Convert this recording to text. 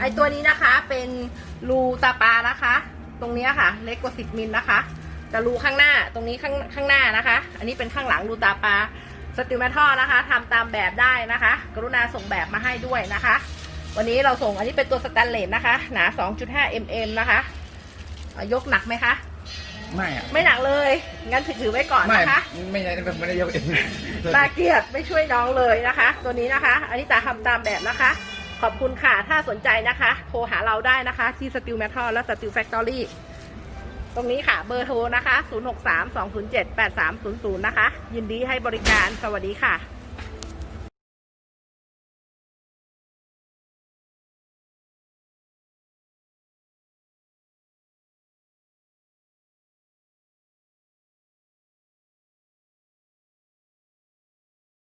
ไอตัวนี้นะคะเป็นรูตาปลานะคะ ตรงเนี้ยค่ะ เล็กกว่า10มิลนะคะแต่รูข้างหน้าตรงนี้ข้างข้างหน้านะคะ อันนี้เป็นข้างหลังรูตาปลาสติลแมทัลนะคะทำตามแบบได้นะคะ กรุณาส่งแบบมาให้ด้วยนะคะ วันนี้เราส่งอันนี้เป็นตัวสแตนเลสนะคะหนา 2.5 mm นะคะอะยกหนักไหมคะไม่อะไม่หนักเลย งั้นถือไว้ก่อนไม่นะคะไม่ได้ไม่ได้ยกเองน่าเกลียดไม่ช่วยน้องเลยนะคะ ตัวนี้นะคะ อันนี้ตาทำตามแบบนะคะ ขอบคุณค่ะ ถ้าสนใจนะคะ โทรหาเราได้นะคะ ที่ Steel Metal และ Steel Factory ตรงนี้ค่ะ เบอร์โทรนะคะ 063 207 8300 นะคะ ยินดีให้บริการ สวัสดีค่ะ